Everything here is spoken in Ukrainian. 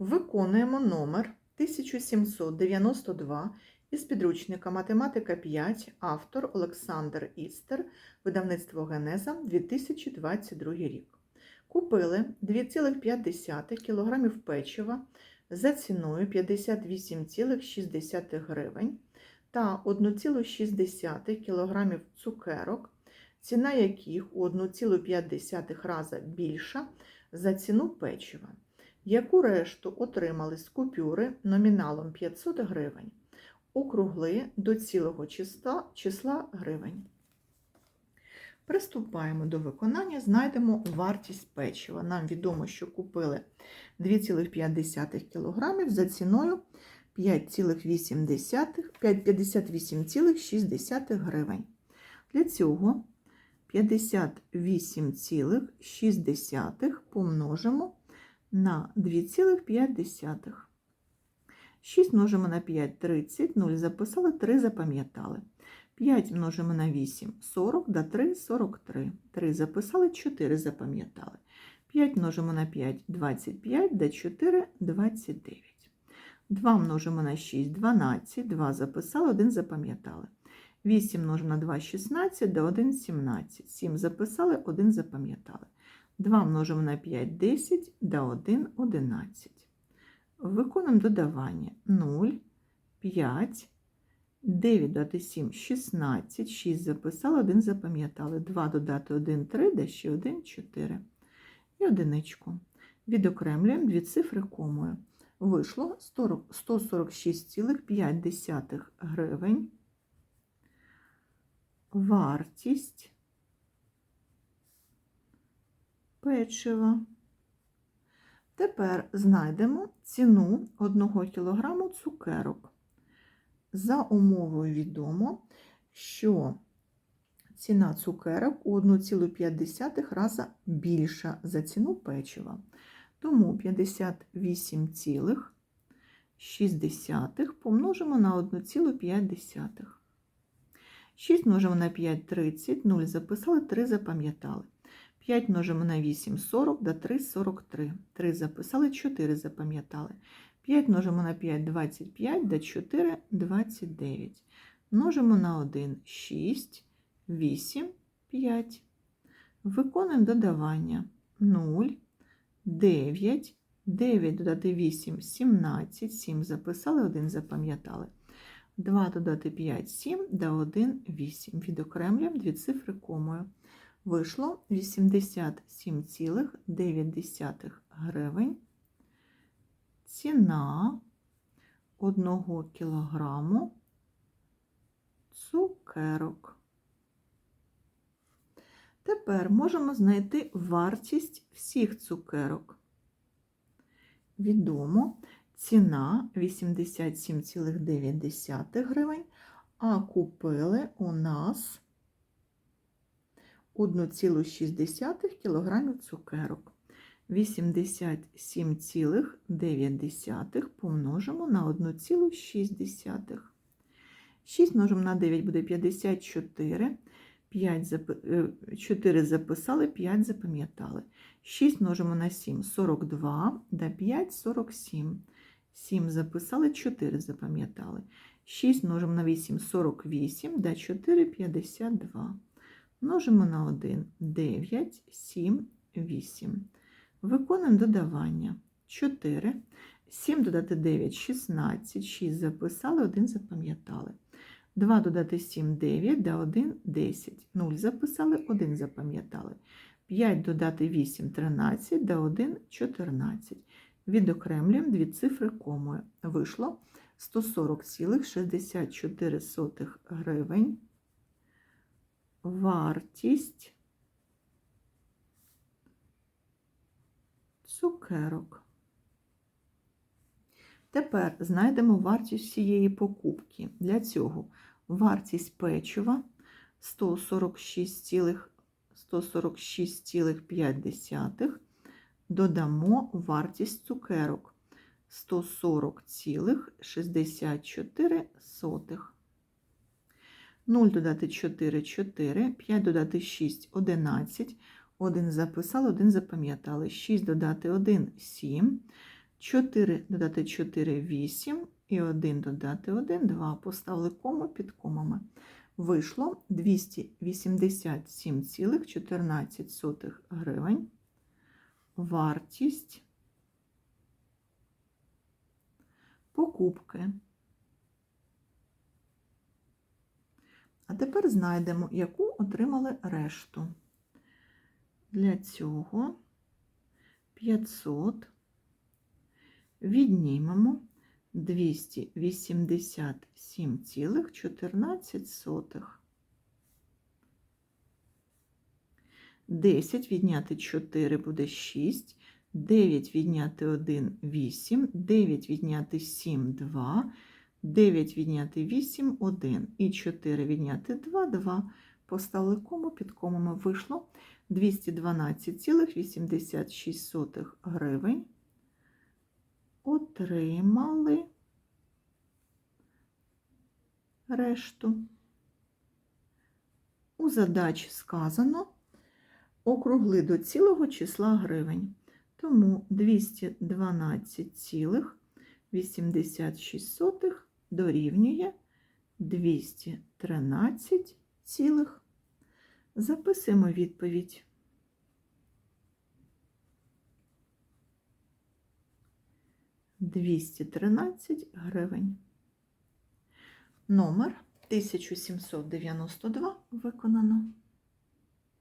Виконуємо номер 1792 із підручника Математика 5, автор Олександр Істер, видавництво Генеза 2022 рік. Купили 2,5 кг печива за ціною 58,6 гривень та 1,6 кг цукерок, ціна яких у 1,5 рази більша за ціну печива яку решту отримали з купюри номіналом 500 гривень, округли до цілого числа, числа гривень. Приступаємо до виконання, знайдемо вартість печива. Нам відомо, що купили 2,5 кг за ціною 58,6 гривень. Для цього 58,6 помножимо на 2,5. 6 множимо на 5 30, 0 записали, 3 запам'ятали. 5 множимо на 8 40, да 3 43. 3 записали, 4 запам'ятали. 5 множимо на 5 25, да 4 29. 2 множимо на 6 12, 2 записали, 1 запам'ятали. 8 множимо на 2 16, да 1 17. 7 записали, 1 запам'ятали. 2 множимо на 5 10, да 1 11. Виконуємо додавання 0, 5, 9 додати 7 16, 6 записали, 1 запам'ятали. 2 додати 1 3, да ще 1 4. І одиничку. Відокремлюємо дві цифри комою. Вийшло 146,5 гривень. Вартість печива. Тепер знайдемо ціну 1 кг цукерок. За умовою відомо, що ціна цукерок у 1,5 рази більша за ціну печива. Тому 58,6 помножимо на 1,5. 6 множимо на 5 30, 0 записали, 3 запам'ятали. 5 множимо на 8 40, да 3 43. 3 записали, 4 запам'ятали. 5 множимо на 5 25, да 4 29. Множимо на 1 6, 8, 5. Виконуємо додавання 0, 9, 9 додати 8 17, 7 записали, 1 запам'ятали. 2 додати 5 7, да 1 8. Відокремлюємо дві цифри комою вийшло 87,9 гривень. Ціна 1 кілограму цукерок. Тепер можемо знайти вартість всіх цукерок. Відомо, ціна 87,9 гривень, а купили у нас 1,6 кг цукерок. 87,9 помножимо на 1,6. 6 множимо на 9 буде 54. 5 4 записали, 5 запам'ятали. 6 множимо на 7 42, да 5 47. 7 записали, 4 запам'ятали. 6 множимо на 8 48, да 4 52. Множимо на 1 9, 7, 8. Виконуємо додавання 4. 7 додати 9 16, 6 записали, 1 запам'ятали. 2 додати 7 9, да 1 10. 0 записали, 1 запам'ятали. 5 додати 8 13, да 1 14. Відокремлюємо дві цифри комою. Вийшло 140,64 гривень вартість цукерок. Тепер знайдемо вартість всієї покупки. Для цього вартість печива 146,5 додамо вартість цукерок 140,64. 0 додати 4 4, 5 додати 6 11, 1 записали, 1 запам'ятали. 6 додати 1 7, 4 додати 4 8 і 1 додати 1 2. Поставили кому під комами. Вийшло 287,14 гривень. Вартість покупки. А тепер знайдемо, яку отримали решту. Для цього 500 віднімемо 287,14. 10 відняти 4 буде 6, 9 відняти 1 – 8, 9 відняти 7 – 2, 9 відняти 8 – 1 і 4 відняти 2 – 2. Поставили кому, під комами вийшло 212,86 гривень. Отримали решту. У задачі сказано округли до цілого числа гривень. Тому 212,86 дорівнює 213, цілих. Записуємо відповідь. Двісті тринадцять гривень. Номер 1792 виконано.